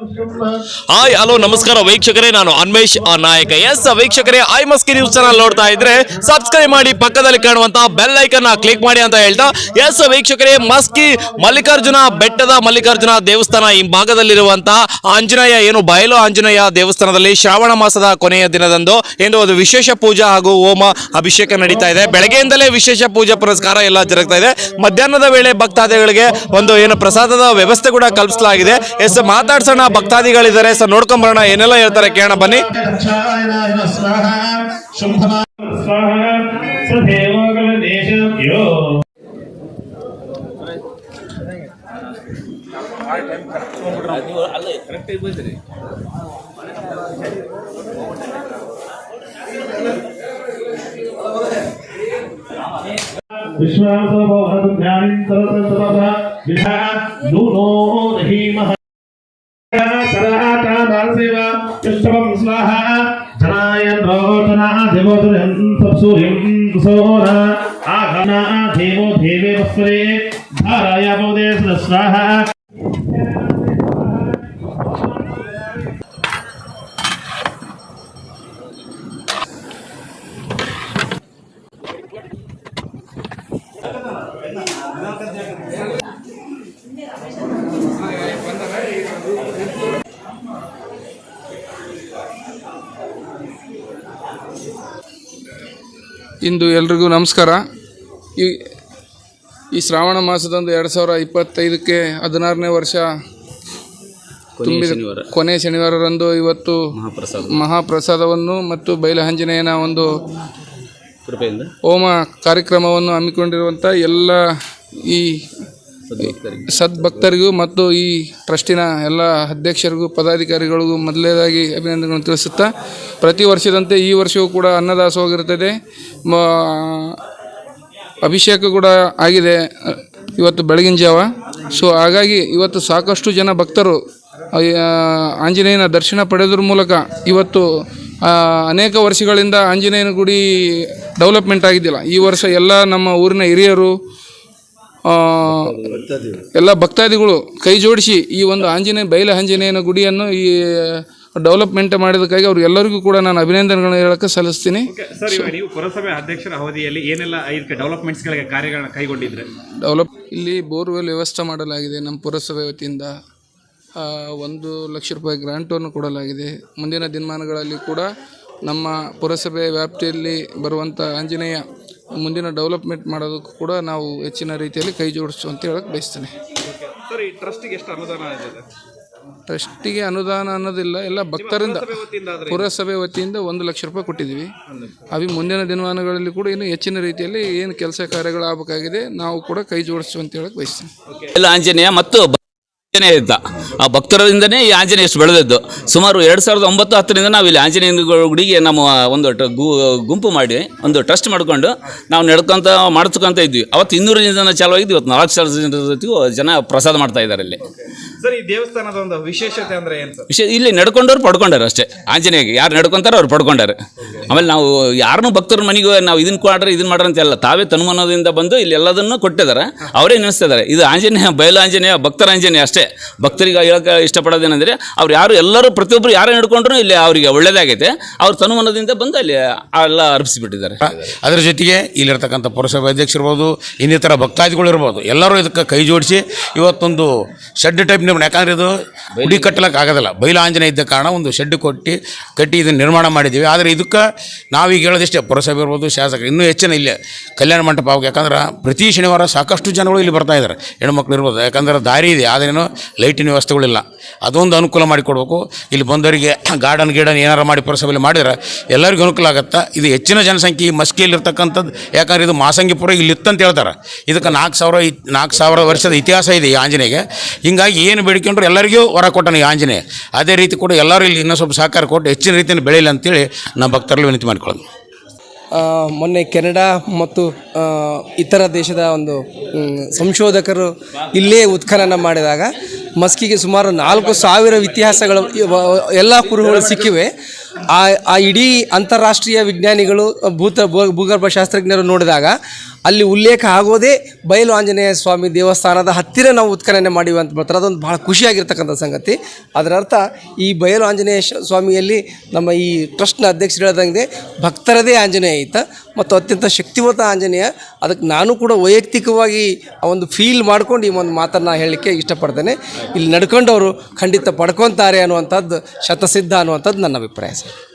Hi, hello, ನಮಸ್ಕಾರ ವೀಕ್ಷಕರೇ, ನಾನು ಅನ್ಮೇಶ್ ಆ, ನಾಯಕ. ಎಸ್ ವೀಕ್ಷಕರೇ ಐ ಮಸ್ಕಿ ನ್ಯೂಸ್ ಚಾನಲ್ ನೋಡ್ತಾ ಇದ್ರೆ ಸಬ್ಸ್ಕ್ರೈಬ್ ಮಾಡಿ, ಪಕ್ಕದಲ್ಲಿ ಕಾಣುವಂತಹ ಬೆಲ್ ಐಕನ್ ಕ್ಲಿಕ್ ಮಾಡಿ ಅಂತ ಹೇಳ್ತಾ ಎಸ್ ವೀಕ್ಷಕರೇ, ಮಸ್ಕಿ ಮಲ್ಲಿಕಾರ್ಜುನ ಬೆಟ್ಟದ ಮಲ್ಲಿಕಾರ್ಜುನ ದೇವಸ್ಥಾನ ಈ ಭಾಗದಲ್ಲಿರುವಂತಹ ಆಂಜನೇಯ, ಏನು ಬಯಲು ಆಂಜನೇಯ ದೇವಸ್ಥಾನದಲ್ಲಿ ಶ್ರಾವಣ ಮಾಸದ ಕೊನೆಯ ದಿನದಂದು ಎಂದು ಒಂದು ವಿಶೇಷ ಪೂಜಾ ಹಾಗೂ ಹೋಮ ಅಭಿಷೇಕ ನಡೀತಾ ಇದೆ. ಬೆಳಗ್ಗೆಯಿಂದಲೇ ವಿಶೇಷ ಪೂಜಾ ಪುರಸ್ಕಾರ ಎಲ್ಲ ಜರುಗ್ತಾ ಇದೆ. ಮಧ್ಯಾಹ್ನದ ವೇಳೆ ಭಕ್ತಾದಿಗಳಿಗೆ ಒಂದು ಏನು ಪ್ರಸಾದದ ವ್ಯವಸ್ಥೆ ಕೂಡ ಕಲ್ಪಿಸಲಾಗಿದೆ. ಎಸ್ ಮಾತಾಡ್ಸೋಣ ಭಕ್ತಾದಿಗಳಿದ್ದಾರೆ ಸರ್ ನೋಡ್ಕೊಂಡ್ ಬರೋಣ ಏನೆಲ್ಲ ಹೇಳ್ತಾರೆ ಕೇಳೋಣ ಬನ್ನಿ रक्षायणाय स्वाहा शुम्भमा स्वाहा सदेवोगलदेशभ्यो विश्वासो भवतु ध्यानिं सर्वतः विधा नूनो दहीमः జనాయన్ రోచనా దేవోతురం సూర్యం సోర ఆఘనా దేవో దేవే వస్త్రే ధారయామోదేశ స్వాహ జగన్ జగన్ ಇಂದು ಎಲ್ರಿಗೂ ನಮಸ್ಕಾರ. ಈ ಈ ಶ್ರಾವಣ ಮಾಸದಂದು ಎರಡು ಸಾವಿರ ಇಪ್ಪತ್ತೈದಕ್ಕೆ ಹದಿನಾರನೇ ವರ್ಷ ತುಂಬಿದ. ಕೊನೆ ಶನಿವಾರರಂದು ಇವತ್ತು ಮಹಾಪ್ರಸಾದವನ್ನು ಮತ್ತು ಬೈಲಹಂಜನೇಯನ ಒಂದು ಹೋಮ ಕಾರ್ಯಕ್ರಮವನ್ನು ಹಮ್ಮಿಕೊಂಡಿರುವಂಥ ಎಲ್ಲ ಈ ಸದ್ಭಕ್ತರಿಗೂ. ಮತ್ತು ಈ ಟ್ರಸ್ಟಿನ ಎಲ್ಲ ಅಧ್ಯಕ್ಷರಿಗೂ, ಪದಾಧಿಕಾರಿಗಳಿಗೂ ಮೊದಲನೇದಾಗಿ ಅಭಿನಂದನೆಗಳನ್ನು ತಿಳಿಸುತ್ತಾ, ಪ್ರತಿ ವರ್ಷದಂತೆ ಈ ವರ್ಷವೂ ಕೂಡ ಅನ್ನದಾಸೋಗಿರುತ್ತದೆ ಅಭಿಷೇಕ ಕೂಡ ಆಗಿದೆ, ಇವತ್ತು ಬೆಳಗಿನ ಜಾವ. ಸೊ, ಹಾಗಾಗಿ ಇವತ್ತು ಸಾಕಷ್ಟು ಜನ ಭಕ್ತರು ಆಂಜನೇಯನ ದರ್ಶನ ಪಡೆದ್ರ ಮೂಲಕ ಇವತ್ತು ಅನೇಕ ವರ್ಷಗಳಿಂದ ಆಂಜನೇಯನ ಗುಡಿ ಡೆವಲಪ್ಮೆಂಟ್ ಆಗಿದ್ದಿಲ್ಲ. ಈ ವರ್ಷ ಎಲ್ಲ ನಮ್ಮ ಊರಿನ ಹಿರಿಯರು ಎಲ್ಲ ಭಕ್ತಾದಿಗಳು ಕೈ ಜೋಡಿಸಿ ಈ ಒಂದು ಆಂಜನೇಯ ಬೈಲ ಆಂಜನೇಯನ ಗುಡಿಯನ್ನು ಈ ಡೆವಲಪ್ಮೆಂಟ್ ಮಾಡಿದಕ್ಕಾಗಿ ಅವ್ರಿಗೆಲ್ಲರಿಗೂ ಕೂಡ ನಾನು ಅಭಿನಂದನೆಗಳನ್ನು ಹೇಳಕ್ಕೆ ಸಲ್ಲಿಸ್ತೀನಿ. ಸರ್ ಇವಾಗ ನೀವು ಪುರಸಭೆ ಅಧ್ಯಕ್ಷರ ಅವಧಿಯಲ್ಲಿ ಏನೆಲ್ಲ ಇದಕ್ಕೆ ಡೆವಲಪ್ಮೆಂಟ್ಸ್ಗಳಿಗೆ ಕಾರ್ಯಗಳನ್ನು ಕೈಗೊಂಡಿದ್ರೆ? ಡೆವಲಪ್ ಇಲ್ಲಿ ಬೋರ್ವೆಲ್ ವ್ಯವಸ್ಥೆ ಮಾಡಲಾಗಿದೆ ನಮ್ಮ ಪುರಸಭೆ ವತಿಯಿಂದ. ಒಂದು ಲಕ್ಷ ರೂಪಾಯಿ ಗ್ರಾಂಟನ್ನು ಕೊಡಲಾಗಿದೆ. ಮುಂದಿನ ದಿನಮಾನಗಳಲ್ಲಿ ಕೂಡ ನಮ್ಮ ಪುರಸಭೆ ವ್ಯಾಪ್ತಿಯಲ್ಲಿ ಬರುವಂಥ ಆಂಜನೇಯ ಮುಂದಿನ ಡೆವಲಪ್ಮೆಂಟ್ ಮಾಡೋದಕ್ಕೂ ಕೂಡ ನಾವು ಹೆಚ್ಚಿನ ರೀತಿಯಲ್ಲಿ ಕೈ ಜೋಡಿಸು ಅಂತ ಹೇಳಕ್ಕೆ ಬಯಸ್ತೇನೆ. ಸರ್ ಈ ಟ್ರಸ್ಟಿಗೆ ಎಷ್ಟು ಅನುದಾನ ಇದೆ ಟ್ರಸ್ಟಿಗೆ ಅನುದಾನ ಅನ್ನೋದಿಲ್ಲ ಎಲ್ಲ ಭಕ್ತರಿಂದ ಪುರಸಭೆ ವತಿಯಿಂದ ಒಂದು ಲಕ್ಷ ರೂಪಾಯಿ ಕೊಟ್ಟಿದ್ದೀವಿ. ಅವಿ ಮುಂದಿನ ದಿನಮಾನಗಳಲ್ಲಿ ಕೂಡ ಇನ್ನು ಹೆಚ್ಚಿನ ರೀತಿಯಲ್ಲಿ ಏನು ಕೆಲಸ ಕಾರ್ಯಗಳಾಗಬೇಕಾಗಿದೆ ನಾವು ಕೂಡ ಕೈ ಜೋಡಿಸು ಅಂತ ಹೇಳಕ್ಕೆ ಬಯಸ್ತೀನಿ. ಎಲ್ಲ ಆಂಜನೇಯ ಮತ್ತು ಆಂಜನೇಯ ಇದ್ದ ಆ ಭಕ್ತರಿಂದನೇ ಈ ಆಂಜನೇಯ ಎಷ್ಟು ಬೆಳೆದದ್ದು. ಸುಮಾರು ಎರಡು ಸಾವಿರದ ಒಂಬತ್ತು ಹತ್ತರಿಂದ ನಾವು ಇಲ್ಲಿ ಆಂಜನೇಯ ಗುಡಿಗೆ ನಮ್ಮ ಒಂದು ಗುಂಪು ಮಾಡಿ ಒಂದು ಟ್ರಸ್ಟ್ ಮಾಡ್ಕೊಂಡು ನಾವು ನಡ್ಕೊಂತ ಮಾಡ್ತಕ್ಕಂತ ಇದ್ವಿ. ಅವತ್ತು ಇನ್ನೂರು ಜನ ಚಾಲುವಾಗಿದ್ದು ಇವತ್ತು ನಾಲ್ಕು ಸಾವಿರ ಜನ ಜೊತೆಗೂ ಜನ ಪ್ರಸಾದ ಮಾಡ್ತಾ ಇದ್ದಾರೆ ಇಲ್ಲಿ. ಸರ್ ಈ ದೇವಸ್ಥಾನದ ಒಂದು ವಿಶೇಷತೆ ಅಂದ್ರೆ ಏನು ವಿಶೇಷ ಇಲ್ಲಿ ನಡ್ಕೊಂಡವ್ರು ಪಡ್ಕೊಂಡಾರೆ ಅಷ್ಟೇ. ಆಂಜನೇಯಗೆ ಯಾರು ನಡ್ಕೊಂತಾರೋ ಅವ್ರು ಪಡ್ಕೊಂಡಾರೆ. ಆಮೇಲೆ ನಾವು ಯಾರನ್ನೂ ಭಕ್ತರ ಮನೆಗೆ ನಾವು ಇದನ್ನ ಕೊಡ್ರಿ ಇದನ್ನ ಮಾಡ್ರಿ ಅಂತ ಎಲ್ಲ ತಾವೇ ತನ್ಮನದಿಂದ ಬಂದು ಇಲ್ಲಿ ಎಲ್ಲದನ್ನು ಕೊಟ್ಟಿದ್ದಾರೆ. ಅವರೇ ನೆನೆಸ್ತಿದ್ದಾರೆ. ಇದು ಆಂಜನೇಯ ಬಯಲು ಆಂಜನೇಯ ಭಕ್ತರ ಆಂಜನೇಯ ಅಷ್ಟೇ. ಭಕ್ತರಿಗೆ ಹೇಳಕ್ಕೆ ಇಷ್ಟಪಡೋದೇನೆಂದರೆ ಅವ್ರು ಯಾರು ಎಲ್ಲರೂ ಪ್ರತಿಯೊಬ್ಬರು ಯಾರೇ ನಡ್ಕೊಂಡ್ರು ಇಲ್ಲಿ ಅವರಿಗೆ ಒಳ್ಳೇದಾಗೈತೆ. ಅವ್ರ ತನುಮನದಿಂದ ಬಂದು ಅಲ್ಲಿ ಎಲ್ಲ ಅರ್ಪಿಸಿಬಿಟ್ಟಿದ್ದಾರೆ. ಅದರ ಜೊತೆಗೆ ಇಲ್ಲಿರ್ತಕ್ಕಂಥ ಪುರಸಭೆ ಅಧ್ಯಕ್ಷರಿರ್ಬೋದು ಇನ್ನಿತರ ಭಕ್ತಾದಿಗಳು ಇರ್ಬೋದು ಎಲ್ಲರೂ ಇದಕ್ಕೆ ಕೈ ಜೋಡಿಸಿ ಇವತ್ತೊಂದು ಶೆಡ್ ಟೈಪ್ ನಿರ್ಮಾಣ ಯಾಕಂದ್ರೆ ಇದು ಗುಡಿ ಕಟ್ಟಲಕ್ಕೆ ಆಗೋದಿಲ್ಲ. ಬೈಲ ಆಂಜನೇಯ ಇದ್ದ ಕಾರಣ ಒಂದು ಶೆಡ್ ಕೊಟ್ಟು ಕಟ್ಟಿ ಇದನ್ನು ನಿರ್ಮಾಣ ಮಾಡಿದ್ದೀವಿ. ಆದರೆ ಇದಕ್ಕೆ ನಾವೀಗ ಹೇಳೋದಿಷ್ಟೇ ಪುರಸಭೆ ಇರ್ಬೋದು ಶಾಸಕರು ಇನ್ನೂ ಹೆಚ್ಚಿನ ಇಲ್ಲೇ ಕಲ್ಯಾಣ ಮಂಟಪ ಯಾಕಂದ್ರೆ ಪ್ರತಿ ಶನಿವಾರ ಸಾಕಷ್ಟು ಜನಗಳು ಇಲ್ಲಿ ಬರ್ತಾ ಇದ್ದಾರೆ. ಹೆಣ್ಮಕ್ಳು ಇರ್ಬೋದು ಯಾಕಂದ್ರೆ ದಾರಿ ಇದೆ. ಆದ್ರೇನು ಲೈಟಿನ ವ್ಯವಸ್ಥೆಗಳಿಲ್ಲ. ಅದೊಂದು ಅನುಕೂಲ ಮಾಡಿಕೊಡ್ಬೇಕು. ಇಲ್ಲಿ ಬಂದವರಿಗೆ ಗಾರ್ಡನ್ ಗೀಡನ್ ಏನಾರು ಮಾಡಿ ಪುರಸಭೆಯಲ್ಲಿ ಮಾಡಿದ್ರೆ ಎಲ್ಲರಿಗೂ ಅನುಕೂಲ ಆಗುತ್ತೆ? ಇದು ಹೆಚ್ಚಿನ ಜನಸಂಖ್ಯೆ ಈ ಮಸ್ಕಿಯಲ್ಲಿ ಇರ್ತಕ್ಕಂಥದ್ದು. ಯಾಕಂದ್ರೆ ಇದು ಮಾಸಂಗಿಪುರ ಇಲ್ಲಿ ಇತ್ತಂತ ಹೇಳ್ತಾರೆ. ಇದಕ್ಕೆ ನಾಲ್ಕು ಸಾವಿರ ನಾಲ್ಕು ಸಾವಿರ ವರ್ಷದ ಇತಿಹಾಸ ಇದೆ ಈ ಆಂಜನೇಯಗೆ. ಹಿಂಗಾಗಿ ಏನು ಬೇಡಿಕೊಂಡ್ರು ಎಲ್ಲರಿಗೂ ವರ ಕೊಟ್ಟನು ಈ ಆಂಜನೇಯ. ಅದೇ ರೀತಿ ಕೂಡ ಎಲ್ಲರೂ ಇಲ್ಲಿ ಇನ್ನೂ ಸ್ವಲ್ಪ ಸಹಕಾರ ಕೊಟ್ಟು ಹೆಚ್ಚಿನ ರೀತಿಯಲ್ಲಿ ಬೆಳೆಯಲಿ ಅಂತೇಳಿ ನಮ್ಮ ಭಕ್ತರಲ್ಲಿ ವಿನಂತಿ ಮಾಡಿಕೊಳ್ಳೋದು. ಮೊನ್ನೆ ಕೆನಡಾ ಮತ್ತು ಇತರ ದೇಶದ ಒಂದು ಸಂಶೋಧಕರು ಇಲ್ಲೇ ಉತ್ಖನನ ಮಾಡಿದಾಗ ಮಸ್ಕಿಗೆ ಸುಮಾರು ನಾಲ್ಕು ಸಾವಿರ ಇತಿಹಾಸಗಳು ಎಲ್ಲ ಕುರುಹುಗಳು ಸಿಕ್ಕಿವೆ. ಆ ಆ ಇಡೀ ಅಂತಾರಾಷ್ಟ್ರೀಯ ವಿಜ್ಞಾನಿಗಳು ಭೂತ ಭೂಗರ್ಭ ಶಾಸ್ತ್ರಜ್ಞರು ನೋಡಿದಾಗ ಅಲ್ಲಿ ಉಲ್ಲೇಖ ಆಗೋದೇ ಬಯಲು ಆಂಜನೇಯ ಸ್ವಾಮಿ ದೇವಸ್ಥಾನದ ಹತ್ತಿರ ನಾವು ಉತ್ಖನನೆ ಮಾಡಿವಿ ಅಂತ ಬರ್ತಾರೆ. ಅದೊಂದು ಭಾಳ ಖುಷಿಯಾಗಿರ್ತಕ್ಕಂಥ ಸಂಗತಿ. ಅದರ ಅರ್ಥ ಈ ಬಯಲು ಆಂಜನೇಯ ಸ್ವಾಮಿಯಲ್ಲಿ ನಮ್ಮ ಈ ಟ್ರಸ್ಟ್ನ ಅಧ್ಯಕ್ಷರು ಹೇಳ್ದಂಗೆ ಭಕ್ತರದೇ ಆಂಜನೇಯ ಐತ ಮತ್ತು ಅತ್ಯಂತ ಶಕ್ತಿವಂತ ಆಂಜನೇಯ. ಅದಕ್ಕೆ ನಾನು ಕೂಡ ವೈಯಕ್ತಿಕವಾಗಿ ಆ ಒಂದು ಫೀಲ್ ಮಾಡ್ಕೊಂಡು ಈ ಒಂದು ಮಾತನ್ನು ಹೇಳಲಿಕ್ಕೆ ಇಷ್ಟಪಡ್ತೇನೆ. ಇಲ್ಲಿ ನಡ್ಕೊಂಡವರು ಖಂಡಿತ ಪಡ್ಕೊತಾರೆ ಅನ್ನುವಂಥದ್ದು ಶತಸಿದ್ಧ ಅನ್ನುವಂಥದ್ದು ನನ್ನ ಅಭಿಪ್ರಾಯ ಸರ್.